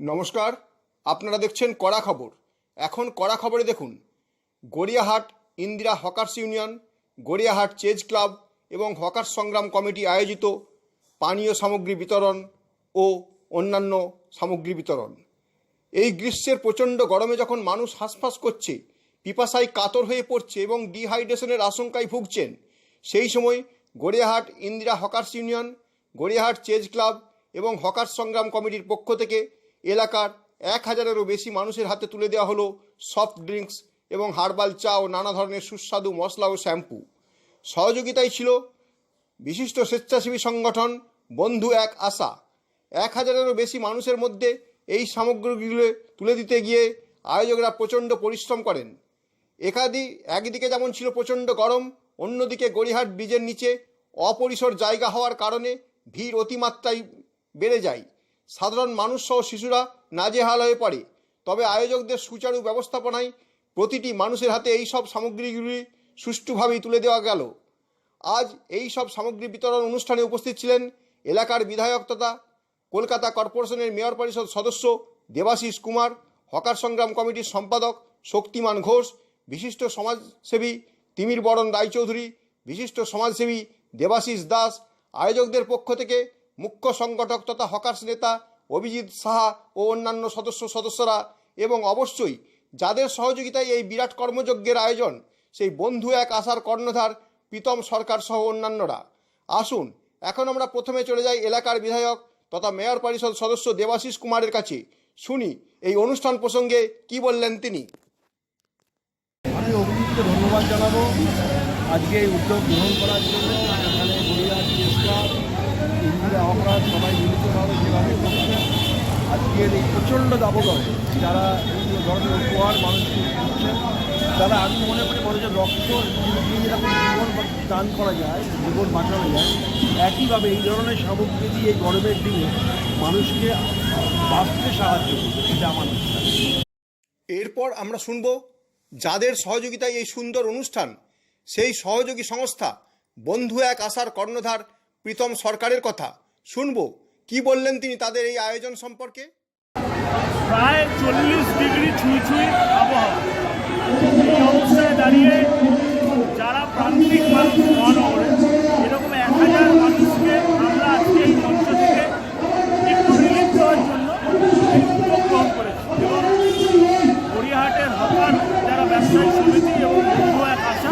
নমস্কার, আপনারা দেখছেন কড়া খবর। এখন কড়া খবরে দেখুন, Gariahat Indira hawkers union, Gariahat chase club এবং হকার সংগ্রাম কমিটি আয়োজিত পানীয় সামগ্রী বিতরণ ও অন্যান্য সামগ্রী বিতরণ। এই গ্রীষ্মের প্রচণ্ড গরমে যখন মানুষ হাঁসফাঁস করছে, পিপাসায় কাতর হয়ে পড়ছে এবং ডিহাইড্রেশনের আশঙ্কায় ভুগছেন, সেই সময় Gariahat Indira hawkers union, Gariahat chase club এবং হকার সংগ্রাম কমিটির পক্ষ থেকে এলাকার এক হাজারেরও বেশি মানুষের হাতে তুলে দেওয়া হলো সফট ড্রিঙ্কস এবং হার্বাল চা ও নানা ধরনের সুস্বাদু মশলা ও শ্যাম্পু। সহযোগিতায় ছিল বিশিষ্ট স্বেচ্ছাসেবী সংগঠন বন্ধু এক আশা। এক হাজারেরও বেশি মানুষের মধ্যে এই সামগ্রীগুলো তুলে দিতে গিয়ে আয়োজকরা প্রচণ্ড পরিশ্রম করেন। একাদি, একদিকে যেমন ছিল প্রচণ্ড গরম, অন্যদিকে গড়িহাট ব্রিজের নিচে অপরিসর জায়গা হওয়ার কারণে ভিড় অতিমাত্রায় বেড়ে যায়। সাধারণ মানুষ সহ শিশুরা নাজেহাল হয়ে পড়ে। তবে আয়োজকদের সুচারু ব্যবস্থাপনায় প্রতিটি মানুষের হাতে এই সব সামগ্রীগুলি সুষ্ঠুভাবেই তুলে দেওয়া গেল। আজ এই সব সামগ্রী বিতরণ অনুষ্ঠানে উপস্থিত ছিলেন এলাকার বিধায়ক তথা কলকাতা কর্পোরেশনের মেয়র পরিষদ সদস্য দেবাশিস কুমার, হকার সংগ্রাম কমিটির সম্পাদক শক্তিমান ঘোষ, বিশিষ্ট সমাজসেবী তিমির বরণ রায়চৌধুরী, বিশিষ্ট সমাজসেবী দেবাশিস দাস, আয়োজকদের পক্ষ থেকে মুখ্য সংগঠক তথা হকার্স নেতা অভিজিৎ সাহা ও অন্যান্য সদস্য সদস্যরা এবং অবশ্যই যাদের সহযোগিতায় এই বিরাট কর্মযজ্ঞের আয়োজন, সেই বন্ধু এক আশার কর্ণধার প্রীতম সরকার সহ অন্যান্যরা। আসুন, এখন আমরা প্রথমে চলে যাই এলাকার বিধায়ক তথা মেয়র পরিষদ সদস্য দেবাশিস কুমারের কাছে। শুনি, এই অনুষ্ঠান প্রসঙ্গে কি বললেন তিনি? আমি ধন্যবাদ জানাব। আজকে এই উদ্যোগ গ্রহণ করার জন্য এখানে ইন্দিরা অপরাধ সবাই মিলিতভাবে যেভাবে করছে আজকের এই প্রচণ্ড দাবদাহে যারা এই ধরনের উপহার মানুষকে দিচ্ছেন তারা আমি মনে করি বলে যে রক্ত যেরকম জীবন দান করা যায়, জীবন বাঁচানো যায়, একইভাবে এই ধরনের সামগ্রী দিয়ে এই গরমের দিনে মানুষকে বাঁচতে সাহায্য করবে, এটা আমার এরপর আমরা শুনব যাদের সহযোগিতায় এই সুন্দর অনুষ্ঠান, সেই সহযোগী সংস্থা বন্ধু এক আশার কর্ণধার প্রীতম সরকারের কথা। শুনব, কি বললেন তিনি তাদের এই আয়োজন সম্পর্কে? প্রায় চল্লিশ ডিগ্রি ছুঁই ছুঁই আবহাওয়া। এই অবস্থায় দাঁড়িয়ে যারা প্রান্তিক মানুষ মহানগরে এরকম এক হাজার মানুষকে আমরা আজকে এই মঞ্চ থেকে একটু রিলিফ দেওয়ার জন্য এই উদ্যোগ গ্রহণ করেছি এবং গড়িয়াহাটের হকার যারা ব্যবসায়ী সমিতি এবং বন্ধু এক আশা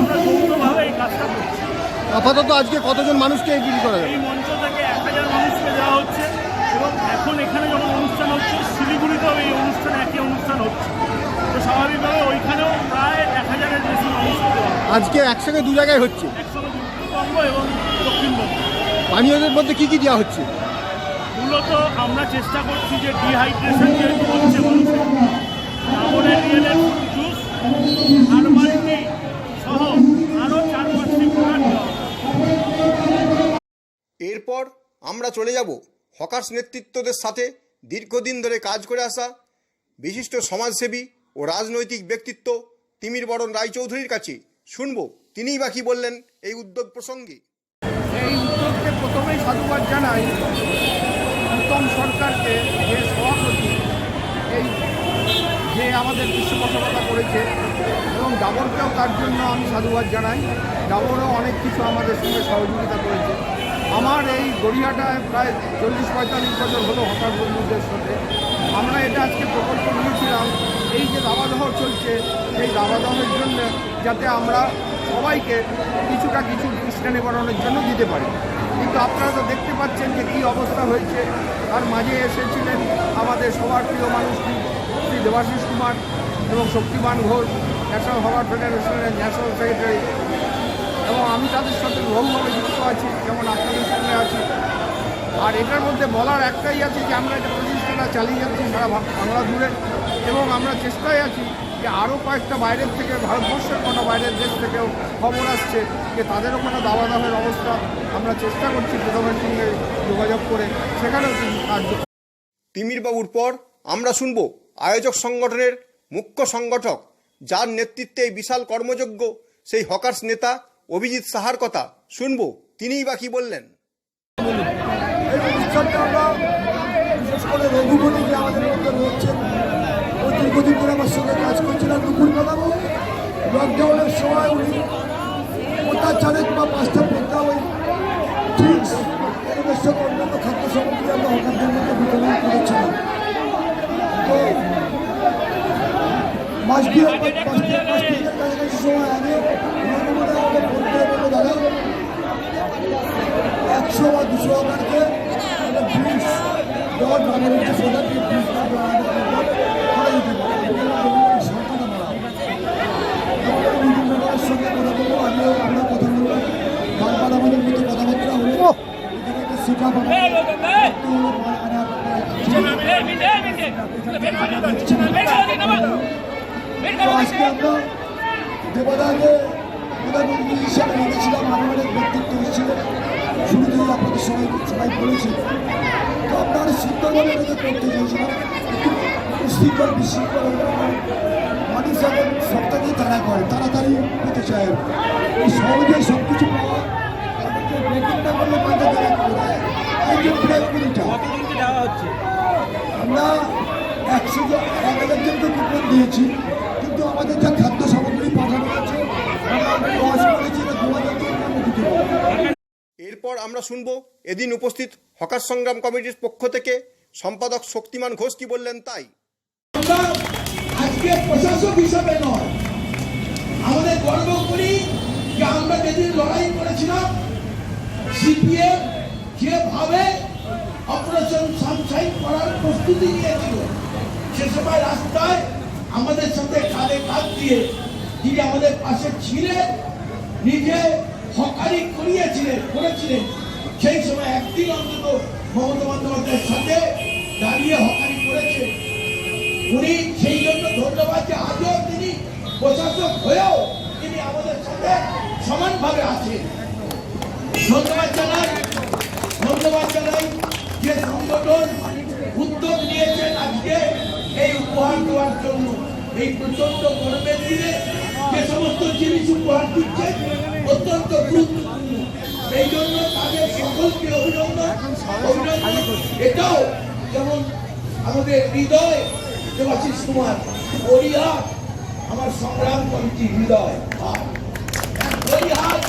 আমরা যৌথভাবে এই কাজটা করছি আপাতত আজকে কতজন মানুষকে এই এগিয়ে করা এই মঞ্চ থেকে এক হাজার মানুষকে দেওয়া হচ্ছে এবং এখন এখানে যখন অনুষ্ঠান হচ্ছে শিলিগুড়িতেও এই অনুষ্ঠান একই অনুষ্ঠান হচ্ছে। তো স্বাভাবিকভাবে ওইখানেও প্রায় এক হাজারের বেশি মানুষকে দেওয়া আজকে একসঙ্গে দু জায়গায় হচ্ছে? একসঙ্গে উত্তরবঙ্গ এবং দক্ষিণবঙ্গ পানীয়দের মধ্যে কি কি দেওয়া হচ্ছে? মূলত আমরা চেষ্টা করছি যে ডিহাইড্রেশন যেহেতু হচ্ছে মানুষের রিয়েলের জুস হারবাল টি সহ আরও চার পাঁচটি প্রোডাক্ট দেওয়া হবে। এরপর আমরা চলে যাব হকার্স নেতৃত্বদের সাথে দীর্ঘদিন ধরে কাজ করে আসা বিশিষ্ট সমাজসেবী ও রাজনৈতিক ব্যক্তিত্ব তিমির বরণ রায়চৌধুরীর কাছে শুনব। তিনিই বাকি বললেন এই উদ্যোগ প্রসঙ্গে? এই উদ্যোগকে প্রথমেই সাধুবাদ জানাই উত্তম সরকারকে যে সভাপতি, এই যে আমাদের পৃষ্ঠপোষকতা করেছে এবং ডাবরকেও তার জন্য আমি সাধুবাদ জানাই। ডাবরও অনেক কিছু আমাদের সঙ্গে সহযোগিতা করেছে। আমার এই গড়িয়াটায় প্রায় চল্লিশ পঁয়তাল্লিশ বছর হলো হকার বন্ধুদের সাথে। আমরা এটা আজকে প্রকল্প নিয়েছিলাম। এই যে দাবাদহ চলছে, সেই দাবাদহের জন্য যাতে আমরা সবাইকে কিছুটা কিছু কৃষ্ণ নিবারণের জন্য দিতে পারি। কিন্তু আপনারা তো দেখতে পাচ্ছেন যে কী অবস্থা হয়েছে। তার মাঝে এসেছিলেন আমাদের সবার প্রিয় মানুষটি শ্রী দেবাশিস কুমার এবং শক্তিমান ঘোষ, ন্যাশনাল হকার ফেডারেশনের ন্যাশনাল সেক্রেটারি আমি তাদের সাথে বহুভাবে যুক্ত আছি, যেমন আপনাদের সঙ্গে আছি। আর এটার মধ্যে বলার একটাই আছে যে, আমরা এটা প্রতিষ্ঠাটা চালিয়ে যাচ্ছি সারা বাংলা জুড়ে। এবং আমরা চেষ্টায় আছি যে আরও কয়েকটা বাইরের থেকে, ভারতবর্ষের কোনো বাইরের দেশ থেকেও খবর আসছে যে তাদেরও কোনো দাওয়া দামের অবস্থা। আমরা চেষ্টা করছি প্রথমের সঙ্গে যোগাযোগ করে, সেখানেও কিছু সাহায্য। তিমিরবাবুর পর আমরা শুনব আয়োজক সংগঠনের মুখ্য সংগঠক, যার নেতৃত্বে এই বিশাল কর্মযজ্ঞ, সেই হকার্স নেতা অভিজিৎ সাহার কথা শুনব, তিনিই বাকি বললেন। বিশেষ যে আমাদের মধ্যে আমার সঙ্গে কাজ সময় উনি বা পাঁচটা সঙ্গে খাদ্য তো মাস দিয়ে কাছাকাছি সময় আগে করে বলল দাদা একশো বা দুশো টাকাকে একটা ব্রিজ দেওয়ার নামের হচ্ছে সোজা দিয়ে জনের সঙ্গে কথা বলব আমিও আমরা কথা বলব বারবার আমাদের মধ্যে কথাবার্তা হলো একটা সিট আজকে আমরা দেবদাকে প্রধানমন্ত্রী হিসাবে রেখেছিলাম আরও অনেক ব্যক্তিত্ব আপনাদের সবাই সবাই বলেছিল তো অনেক সুন্দরভাবে এটাকে করতে একটু শৃঙ্খল বিশৃঙ্খল মানুষ এখন সবটাকেই তারা করে তাড়াতাড়ি পেতে চায় এই সব কিছু পাওয়া ব্রেকিংটা করলে পাঁচটা তারা করে দেয় এই যে আমরা একশো এক হাজার জনকে কুপন দিয়েছি। কিন্তু আমাদের যা খাদ্য সামগ্রী পাঠানো আছে আমরা লস করেছি এটা দু হাজার জনকে আমরা দিতে পারব এরপর আমরা শুনব এদিন উপস্থিত হকার সংগ্রাম কমিটির পক্ষ থেকে সম্পাদক শক্তিমান ঘোষ কি বললেন তাই। আজকে প্রশাসক হিসাবে নয়, আমাদের গর্ব করি যে আমরা যেদিন লড়াই করেছিলাম সিপিএম যেভাবে অপারেশন সানশাইন করার প্রস্তুতি নিয়েছিল, সে সময় রাস্তায় আমাদের সাথে কাঁধে কাঁধ দিয়ে যিনি আমাদের পাশে ছিলেন, নিজে হকারি করিয়েছিলেন, করেছিলেন। সেই সময় একদিন অন্তত মমতা বন্দ্যোপাধ্যায়ের সাথে দাঁড়িয়ে হকারি করেছে উনি সেই জন্য ধন্যবাদ যে আজও তিনি প্রশাসক হয়েও তিনি আমাদের সাথে সমানভাবে আছেন। ধন্যবাদ জানাই ধন্যবাদ জানাই যে সংগঠন উদ্যোগ নিয়েছেন আজকে এই উপহার দেওয়ার জন্য। এই প্রচণ্ড গরমের দিনে যে সমস্ত জিনিস উপহার দিচ্ছেন অত্যন্ত গুরুত্বপূর্ণ। এই জন্য তাদের সকলকে অভিনন্দন। এটাও যেমন আমাদের হৃদয়, দেবাশিস কুমার হরিহাট আমার সংগ্রাম কমিটি হৃদয়। হরিহাট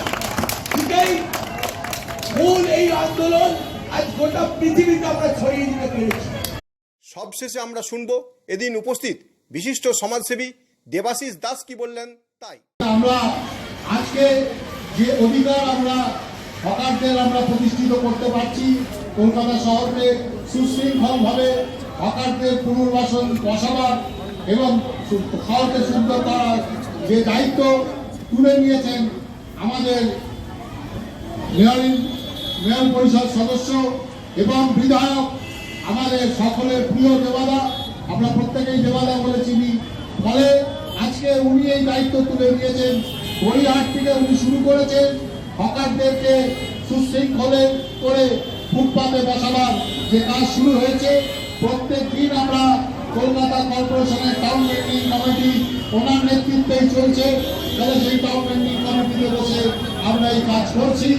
মূল এই আন্দোলন আজ গোটা পৃথিবীতে আমরা ছড়িয়ে দিতে পেরেছি। সবশেষে আমরা শুনব, এদিন উপস্থিত বিশিষ্ট সমাজসেবী দেবাশিস দাস কি বললেন? তাই। আমরা আজকে যে অধিকার আমরা, হকারদের আমরা প্রতিষ্ঠিত করতে পারছি, কলকাতা শহরকে সুশৃঙ্খলভাবে হকারদের পুনর্বাসন বসাবার এবং শহরকে সুন্দর করার যে দায়িত্ব তুলে নিয়েছেন আমাদের মেয়র মেয়র পরিষদ সদস্য এবং বিধায়ক, আমাদের সকলের প্রিয় দেবাদা, আমরা প্রত্যেকেই দেবাদা বলে চিনি ফলে আজকে উনি এই দায়িত্ব তুলে নিয়েছেন। গড়িয়াহাট থেকে উনি শুরু করেছেন। হকারদেরকে সুশৃঙ্খলে করে ফুটপাতে বসাবার যে কাজ শুরু হয়েছে, প্রত্যেক দিন আমরা কলকাতা কর্পোরেশনের টাউন মেন্ডিং কমিটি ওনার নেতৃত্বেই চলছে। তাহলে সেই টাউন মেন্ডিং কমিটিতে বসে আমরা এই কাজ করছি।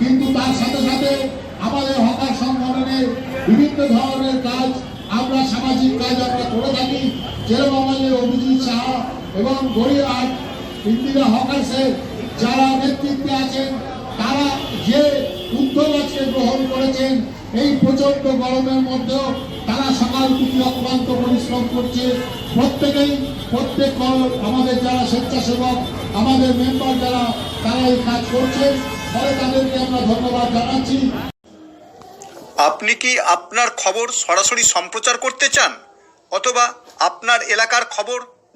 কিন্তু তার সাথে সাথে আমাদের হকার সংগঠনের বিভিন্ন ধরনের কাজ আমরা সামাজিক কাজ আমরা করে থাকি। যেরকম আমাদের অভিজিৎ সাহা এবং গড়িয়াহাট ইন্দিরা হকার্সের যারা নেতৃত্বে আছেন, তারা যে উদ্যোগ আজকে গ্রহণ করেছেন, এই প্রচণ্ড গরমের মধ্যেও তারা সকাল থেকে অক্লান্ত পরিশ্রম করছে। প্রত্যেকেই, প্রত্যেক আমাদের যারা স্বেচ্ছাসেবক, আমাদের মেম্বার যারা, তারা এই কাজ করছেন। ফলে তাদেরকে আমরা ধন্যবাদ জানাচ্ছি। আপনি কি আপনার খবর সরাসরি সম্প্রচার করতে চান? অথবা আপনার এলাকার খবর